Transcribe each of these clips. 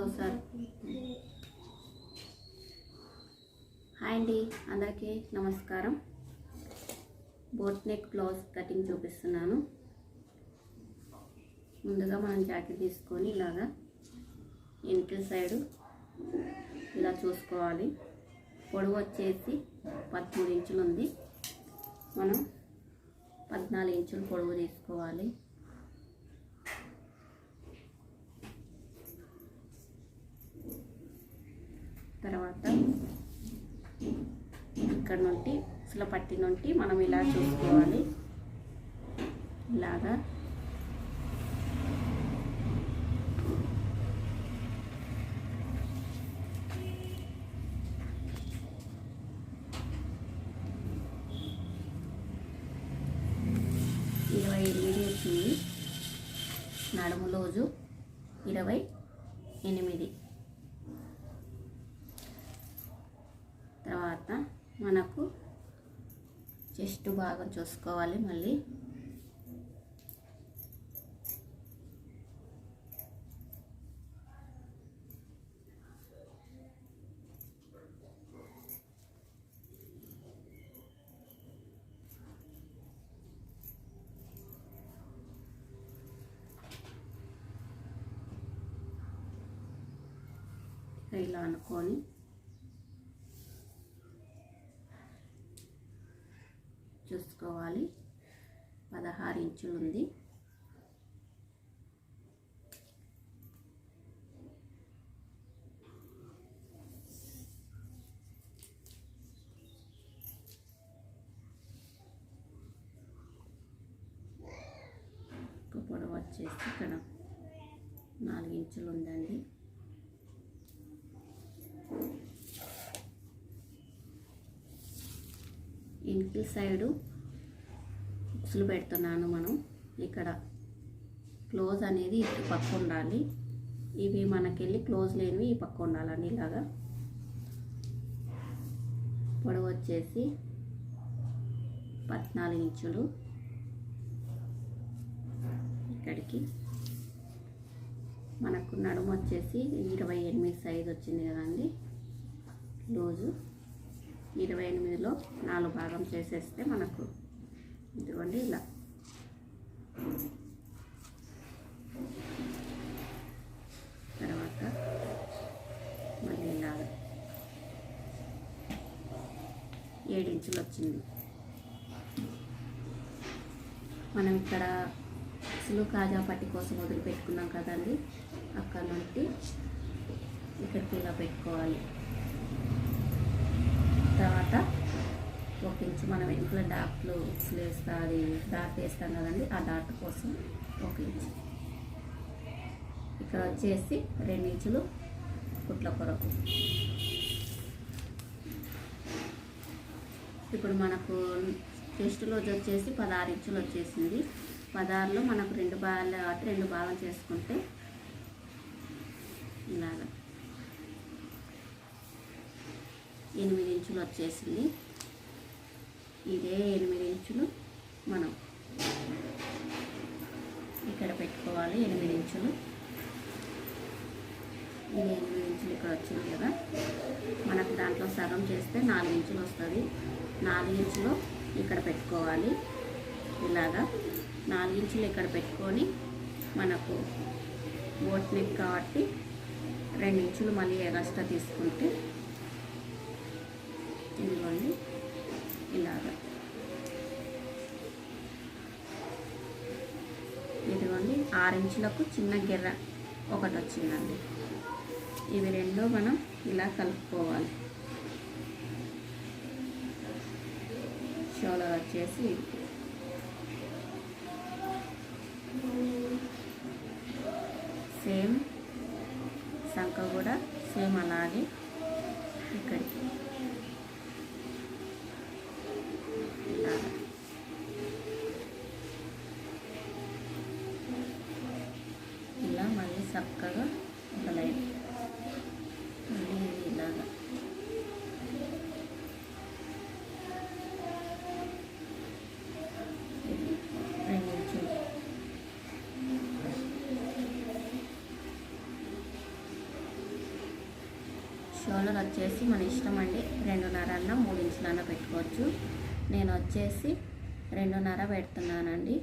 Sir hi అండి అందరికీ నమస్కారం. బోట్ నెక్ బ్లౌజ్ కటింగ్ చూపిస్తున్నాను. ముందుగా మనం జాకెట్ తీసుకొని ఇలాగా ఇంటి సైడు ఇలా చూసుకోవాలి. పొడవు వచ్చేసి పదమూడు ఇంచులు ఉంది. మనం పద్నాలుగు ఇంచులు పొడవు తీసుకోవాలి. తర్వాత ఇక్కడ నుండి అసలు పట్టి నుండి మనం ఇలా చూసుకోవాలి. ఇలాగా ఇరవై ఎనిమిది వచ్చింది నడుము రోజు ఇరవై ఎనిమిది తర్వాత మనకు చుట్టూ భాగం చూసుకోవాలి మళ్ళీ. ఇలా అనుకొని చూసుకోవాలి పదహారు ఉంది పొడవు వచ్చేసి ఇక్కడ నాలుగు ఇంచులు ఉందండి. ఇంటి సైడు ఉక్సులు పెడుతున్నాను మనం. ఇక్కడ క్లోజ్ అనేది ఇటు పక్క ఉండాలి. ఇవి మనకెళ్ళి క్లోజ్ లేనివి ఈ పక్క ఉండాలండి ఇలాగా. పొడవు వచ్చేసి పద్నాలుగు ఇంచులు. ఇక్కడికి మనకు నడుము వచ్చేసి ఇరవై ఎనిమిది సైజ్ వచ్చింది కదండి. లూజు ఇరవై ఎనిమిదిలో నాలుగు భాగం చేసేస్తే మనకు ఇదిగోండి ఇలా. తర్వాత మళ్ళీ ఇలాగ ఏడించులు వచ్చింది మనం ఇక్కడ అసలు కాజా పట్టి కోసం వదిలిపెట్టుకున్నాం కదండి. అక్కడ నుండి ఇక్కడికి ఇలా పెట్టుకోవాలి. తర్వాత ఒక ఇంచు మనం ఇంట్లో డాట్లు వేస్తా అది డాట్ వేస్తాం కదండి ఆ డాట్ కోసం ఒక ఇంచు ఇక్కడ వచ్చేసి రెండు ఇంచులు కుట్ల కొరకు. ఇప్పుడు మనకు టెస్ట్ రోజు వచ్చేసి పదహారు ఇంచులు వచ్చేసింది. పదహారులో మనకు రెండు భాగాలు కాబట్టి రెండు భాగం చేసుకుంటే ఇలాగా ఎనిమిది ఇంచులు వచ్చేసింది. ఇదే ఎనిమిది ఇంచులు మనం ఇక్కడ పెట్టుకోవాలి ఎనిమిది ఇంచులు. ఇది ఎనిమిది ఇంచులు ఇక్కడ వచ్చింది కదా. మనకు దాంట్లో సగం చేస్తే నాలుగు ఇంచులు వస్తుంది. నాలుగు ఇంచులు ఇక్కడ పెట్టుకోవాలి. ఇలాగా నాలుగు ఇంచులు ఇక్కడ పెట్టుకొని మనకు బోట్ నెక్ కాబట్టి రెండు ఇంచులు మళ్ళీ ఎగస్ట్రా తీసుకుంటే ఇదిగోండి. ఇలాగా. ఇదిగోండి ఆరు ఇంచులకు చిన్న గిర్ర ఒకటి వచ్చిందండి ఇవి రెండు మనం ఇలా కలుపుకోవాలి. షోలో వచ్చేసి సేమ్ సంఖ కూడా సేమ్ అలాగే ఇక్కడికి ఇలాగా ఇలా మళ్ళీ చక్కగా ఒక లైన్ మళ్ళీ ఇది ఇలాగా ఇది రెండు ఇంచులు షోల్డర్ వచ్చేసి మన ఇష్టం అండి. రెండున్నర అన్న మూడు ఇంచులన్నా పెట్టుకోవచ్చు. నేను వచ్చేసి రెండున్నర పెడుతున్నానండి.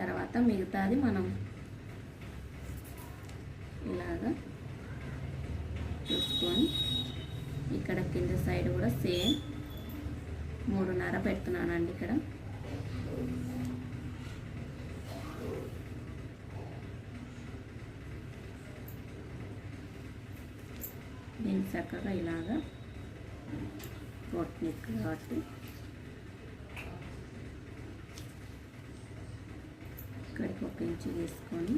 తర్వాత మిగతాది మనం ఇలాగా చూసుకొని ఇక్కడ కింద సైడ్ కూడా సేమ్ మూడున్నర చూడండి ఇక్కడ. దీన్ని చక్కగా ఇలాగా కోట్ కాబట్టి. ఇక్కడికి ఒక ఇంచు వేసుకొని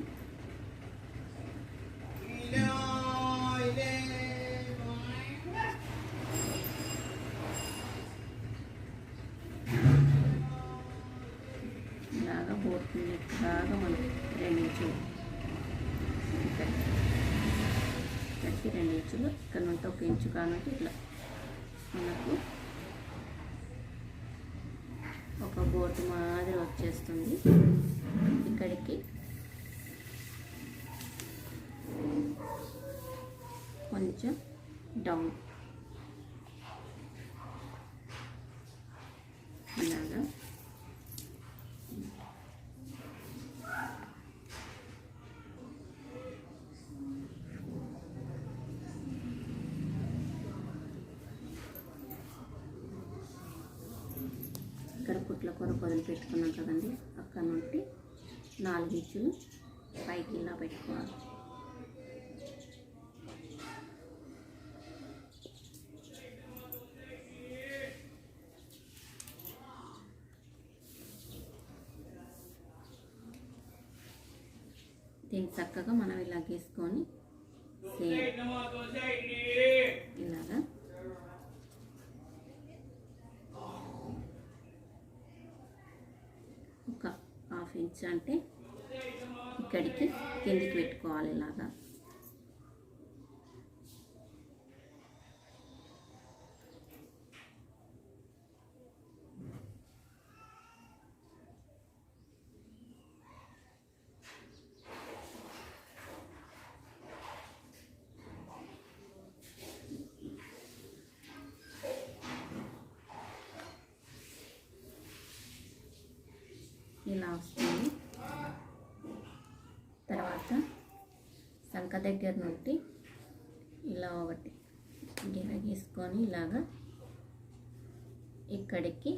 ఇంచులు ఇక్కడ నుండి ఒక ఇంచు కానుంటే ఇట్లా. మనకు ఒక బోటు మాదిరి వచ్చేస్తుంది. ఇక్కడికి కొంచెం డౌన్ ఇలాగా ఇక్కడ పుట్ల కొరకు వదిలిపెట్టుకున్నాం కదండి అక్కడ నుండి నాలుగు ఇంచులు పైకి ఇలా పెట్టుకోవాలి దీన్ని చక్కగా మనం ఇలా గీసుకొని ఇలాగా. ఒక హాఫ్ ఇంచ్ అంటే ఇక్కడికి కిందికి పెట్టుకోవాలి ఇలాగా ఇలా వస్తుంది తర్వాత సంక దగ్గర నుండి ఇలా ఒకటి గిర గీసుకొని ఇలాగా ఇక్కడికి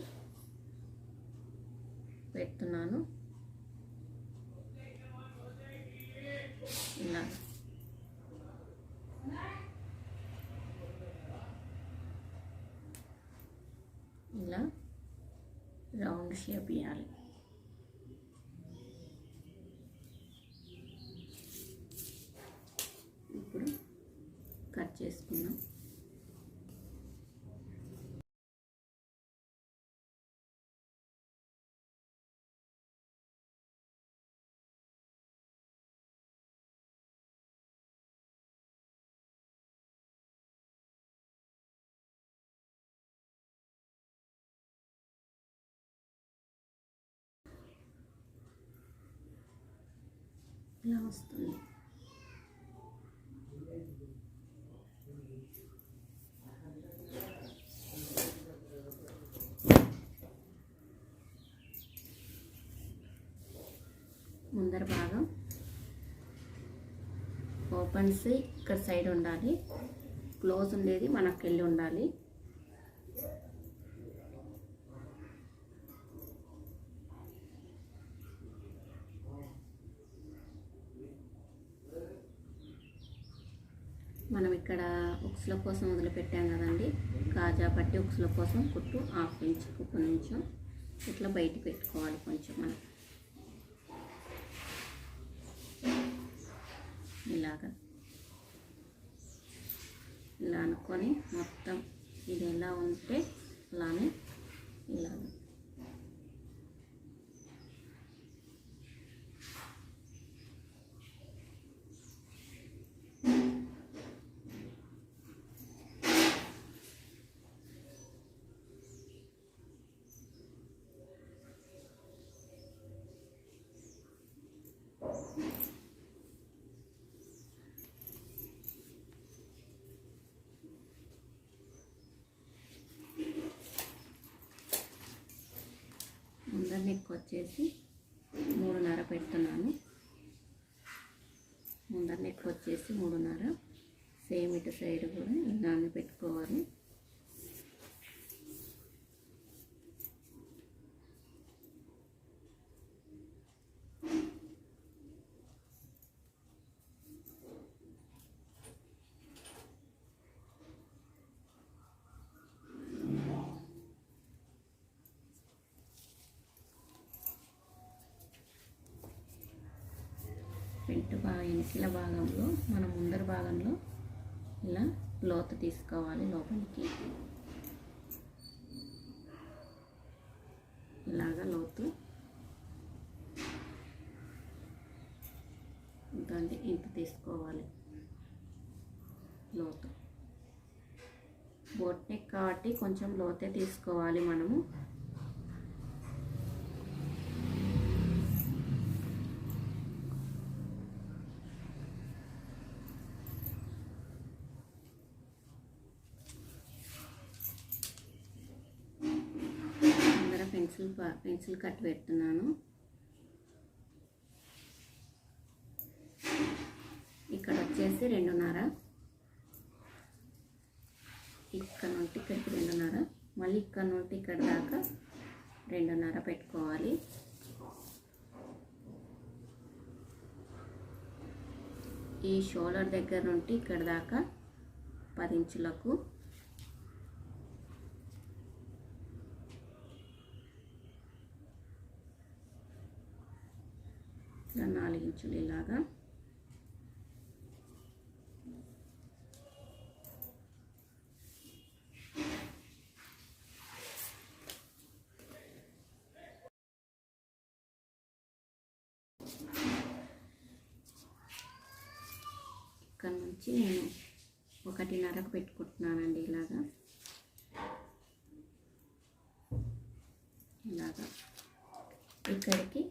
పెడుతున్నాను. ఇలా. ఇలా రౌండ్ షేప్ ఇవ్వాలి ఇప్పుడు కట్ చేసుకుందాం ఇలా వస్తుంది. ముందర భాగం. ఓపెన్స్ ఇక్కడ సైడ్ ఉండాలి. క్లోజ్ ఉండేది మనకు వెళ్ళి ఉండాలి. మనం ఇక్కడ ఉక్సుల కోసం వదిలిపెట్టాం కదండి. కాజా పట్టి ఉక్సుల కోసం కుట్టు హాఫ్ ఇంచ్ కొంచెం ఇట్లా బయట పెట్టుకోవాలి కొంచెం మనం. ఇలాగా. ఇలా అనుకొని మొత్తం ఇది ఎలా ఉంటే అలానే ఇలాగ. నెక్ వచ్చేసి మూడున్నర పెడుతున్నాను. ముందర నెక్ వచ్చేసి మూడున్నర. సేమ్ ఇటు సైడ్ కూడా ఇలానే పెట్టుకోవాలి. ఫ్రంట్ భాగం వెనకల భాగంలో మన ముందర భాగంలో ఇలా లోతు తీసుకోవాలి లోపలికి. ఇలాగా లోతు. ఇంతండి ఇంత తీసుకోవాలి లోతు. బోట్ నెక్ కాబట్టి కొంచెం లోతే తీసుకోవాలి మనము ముందర పెన్సిల్ ప- పెన్సిల్ కట్ పెడుతున్నాను. ఇక్కడ వచ్చేసి రెండున్నర. ఇక్కడ నుండి ఇక్కడికి రెండున్నర. మళ్ళీ ఇక్కడ నుండి ఇక్కడ దాకా రెండున్నర పెట్టుకోవాలి. ఈ షోల్డర్ దగ్గర నుండి ఇక్కడ దాకా పది ఇంచులకు ఇలా నాలుగు ఇంచులు ఇలాగా ఇక్కడ నుంచి నేను ఒకటిన్నరకు పెట్టుకుంటున్నానండి ఇలాగా. ఇలాగా. ఇక్కడికి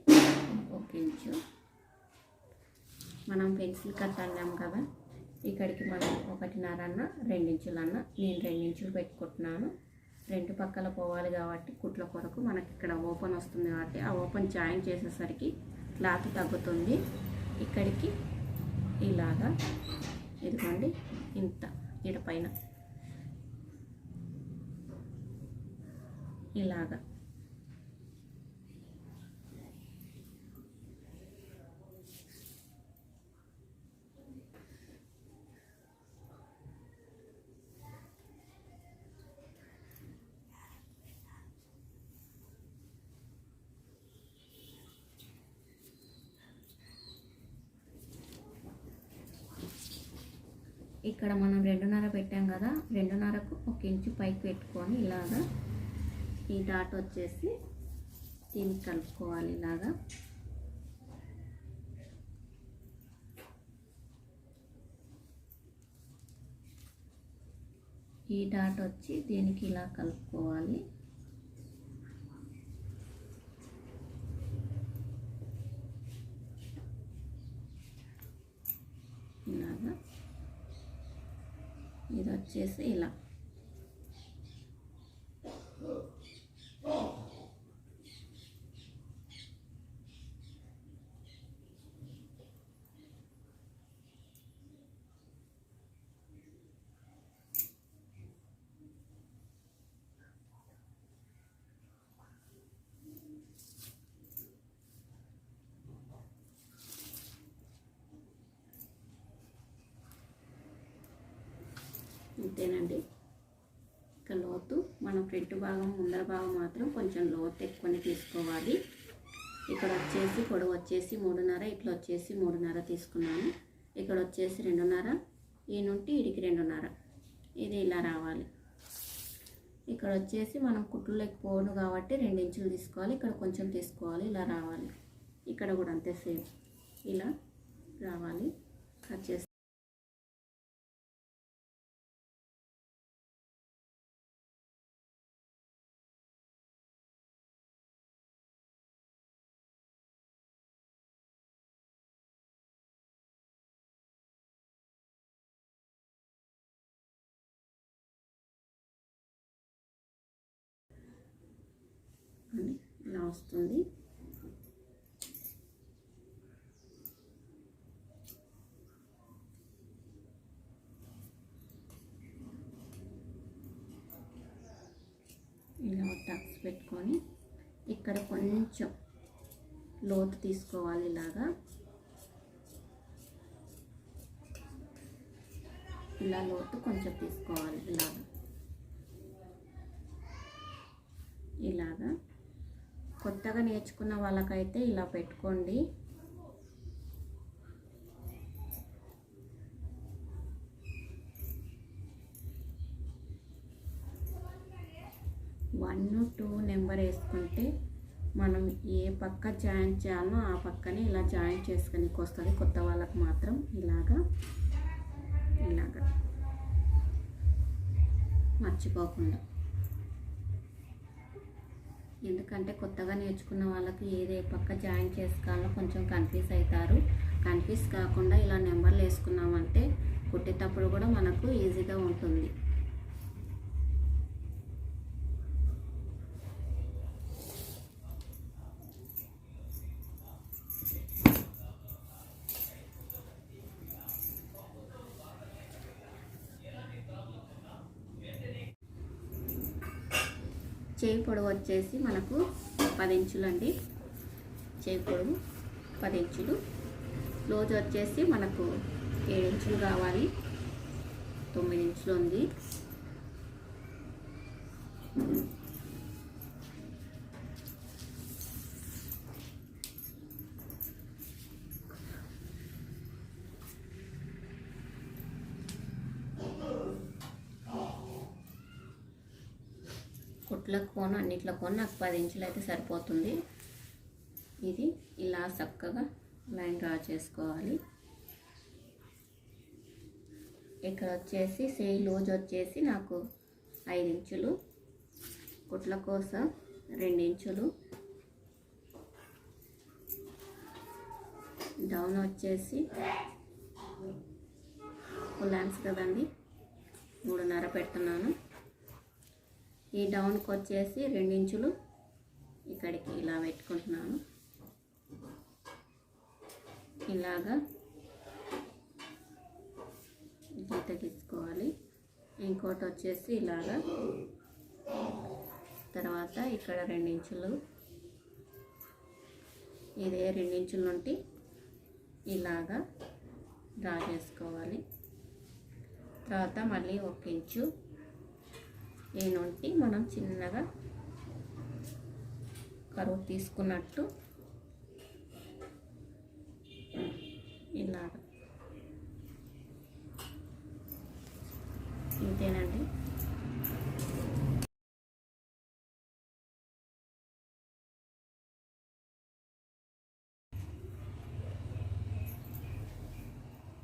ఒక ఇంచు. మనం పెన్సిల్ కట్ అన్నాం కదా ఇక్కడికి మనం ఒకటిన్నర అన్న రెండించులన్న నేను రెండించులు పెట్టుకుంటున్నాను. రెండు పక్కల పోవాలి కాబట్టి కుట్ల కొరకు మనకి ఇక్కడ ఓపెన్ వస్తుంది కాబట్టి ఆ ఓపెన్ జాయిన్ చేసేసరికి క్లాత్ తగ్గుతుంది. ఇక్కడికి ఇలాగా ఇదిగోండి ఇంత ఇడ పైన. ఇలాగా. ఇక్కడ మనం రెండున్నర పెట్టాం కదా రెండున్నరకు ఒక ఇంచు పైకి పెట్టుకొని ఇలాగా ఈ డాట్ వచ్చేసి దీన్ని కలుపుకోవాలి ఇలాగా. ఈ డాట్ వచ్చి దీనికి ఇలా కలుపుకోవాలి ఇలాగా ఇది వచ్చేసి ఇలా అంతేనండి ఇక లోతు మనం ఫ్రంట్ భాగం ముందర భాగం మాత్రం కొంచెం లోతు ఎక్కువనే తీసుకోవాలి. ఇక్కడ వచ్చేసి పొడవు వచ్చేసి మూడున్నర ఇట్లా వచ్చేసి మూడున్నర తీసుకున్నాను. ఇక్కడ వచ్చేసి రెండున్నర ఈ నుండి ఇడికి రెండున్నర. ఇది ఇలా రావాలి. ఇక్కడ వచ్చేసి మనం కుట్లులోకి పోను కాబట్టి రెండు ఇంచులు తీసుకోవాలి. ఇక్కడ కొంచెం తీసుకోవాలి ఇలా రావాలి. ఇక్కడ కూడా అంతే సేమ్. ఇలా రావాలి. కట్ ఇలా వస్తుంది ఇలా టక్స్ పెట్టుకొని ఇక్కడ కొంచెం లోతు తీసుకోవాలి ఇలాగా. ఇలా లోతు కొంచెం తీసుకోవాలి ఇలాగా. ఇలాగా. కొత్తగా నేర్చుకున్న వాళ్ళకైతే ఇలా పెట్టుకోండి. వన్ టూ నెంబర్ వేసుకుంటే మనం ఏ పక్క జాయింట్ చేయాలనో ఆ పక్కనే ఇలా జాయింట్ చేసుకొని వస్తుంది కొత్త వాళ్ళకు మాత్రం ఇలాగా ఇలాగా. మర్చిపోకుండా. ఎందుకంటే కొత్తగా నేర్చుకున్న వాళ్ళకి ఏదే పక్క జాయిన్ చేసుకోవాలో కొంచెం కన్ఫ్యూజ్ అవుతారు. కన్ఫ్యూజ్ కాకుండా ఇలా నెంబర్లు వేసుకున్నామంటే కుట్టేటప్పుడు కూడా మనకు ఈజీగా ఉంటుంది. చేయి పొడవు వచ్చేసి మనకు పది ఇంచులు అండి చేయి పొడవు పది ఇంచులు. లోజు వచ్చేసి మనకు ఏడు ఇంచులు కావాలి. తొమ్మిది ఇంచులు ఉంది కుట్ల కోను అన్నిట్లో కోను నాకు పది ఇంచులు అయితే సరిపోతుంది. ఇది ఇలా చక్కగా లైన్ డ్రా చేసుకోవాలి. ఇక్కడ వచ్చేసి సే లోజ్ వచ్చేసి నాకు ఐదు ఇంచులు కుట్ల కోసం రెండు ఇంచులు. డౌన్ వచ్చేసి ఫుల్ హ్యాండ్స్ కదండి మూడున్నర పెడుతున్నాను ఈ డౌన్కి వచ్చేసి రెండించులు ఇక్కడికి ఇలా పెట్టుకుంటున్నాను. ఇలాగా గీత గీసుకోవాలి. ఇంకోటి వచ్చేసి ఇలాగా తర్వాత ఇక్కడ రెండించులు ఇదే రెండించుల నుండి ఇలాగా డ్రా చేసుకోవాలి. తర్వాత మళ్ళీ ఒక ఇంచు ఈ నుండి మనం చిన్నగా కరువు తీసుకున్నట్టు ఇలాగ. ఇంతేనండి.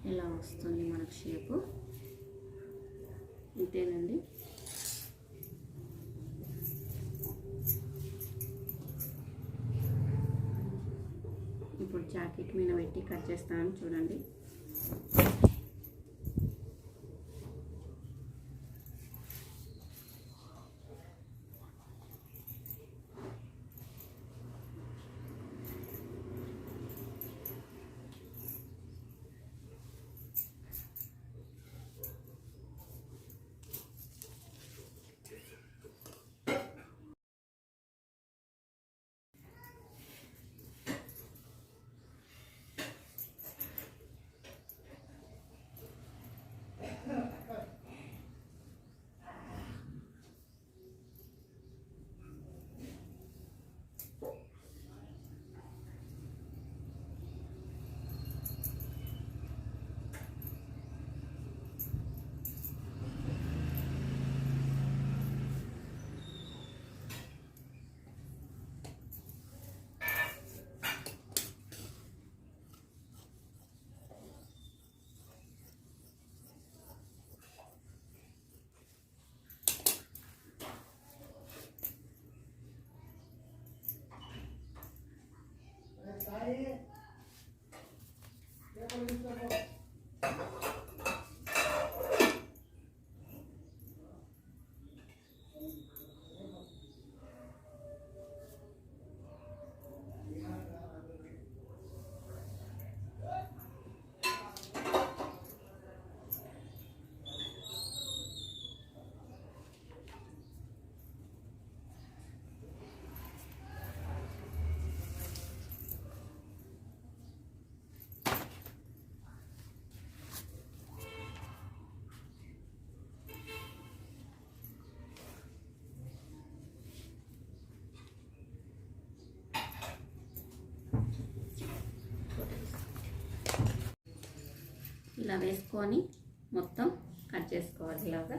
ఇలా వస్తుంది మనకు షేపు? ఇంతేనండి. ఇప్పుడు జాకెట్ మీద పెట్టి కట్ చేస్తాను చూడండి. ఇలా వేసుకొని మొత్తం కట్ చేసుకోవాలి ఇలాగా.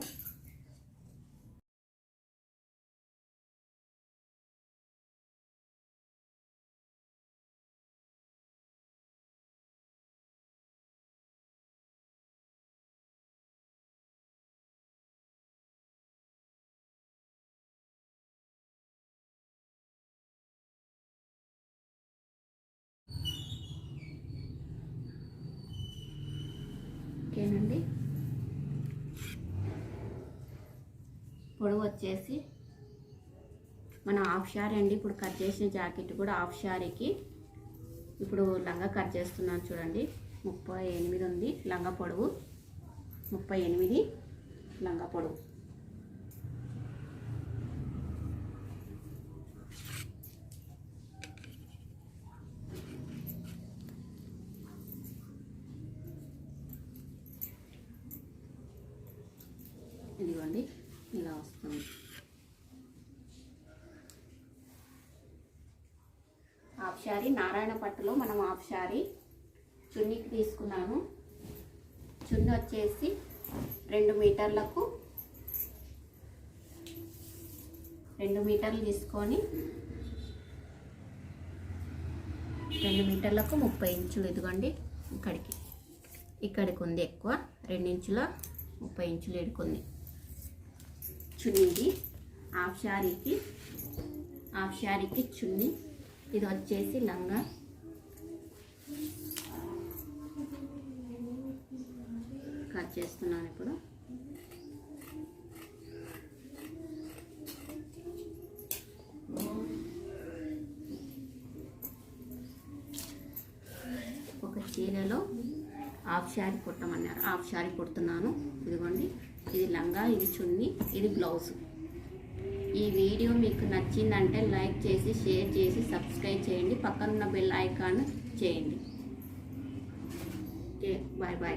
పొడవు వచ్చేసి మన హాఫ్ షారీ అండి. ఇప్పుడు కట్ చేసిన జాకెట్ కూడా హాఫ్ షారీకి. ఇప్పుడు లంగా కట్ చేస్తున్నాను చూడండి. ముప్పై ఎనిమిది ఉంది. లంగా పొడవు. ముప్పై ఎనిమిది లంగా పొడవు. ఇదిగోండి ఇలా వస్తుంది. హాఫ్ శారీ నారాయణ పట్టులో మనం హాఫ్ శారీ చున్నీకి తీసుకున్నాను చున్నీ వచ్చేసి రెండు మీటర్లకు రెండు మీటర్లు తీసుకొని రెండు మీటర్లకు ముప్పై ఇంచులు ఇదిగోండి ఇక్కడికి. ఇక్కడికి ఉంది ఎక్కువ. రెండు ఇంచుల ముప్పై ఇంచులు ఎడుకుంది చున్నీది. హాఫ్ శారీకి హాఫ్ శారీకి చున్నీ. ఇది వచ్చేసి లంగా. కట్ చేస్తున్నాను ఇప్పుడు. ఒక చీరలో హాఫ్ శారీ కుట్టమన్నారు. హాఫ్ శారీ కుడుతున్నాను. ఇదిగోండి. ఇది లంగా ఇది చున్నీ ఇది బ్లౌజ్. ఈ వీడియో మీకు నచ్చిందంటే లైక్ చేసి షేర్ చేసి సబ్స్క్రైబ్ చేయండి. పక్కనున్న బెల్ ఐకాన్ చేయండి. Okay bye bye.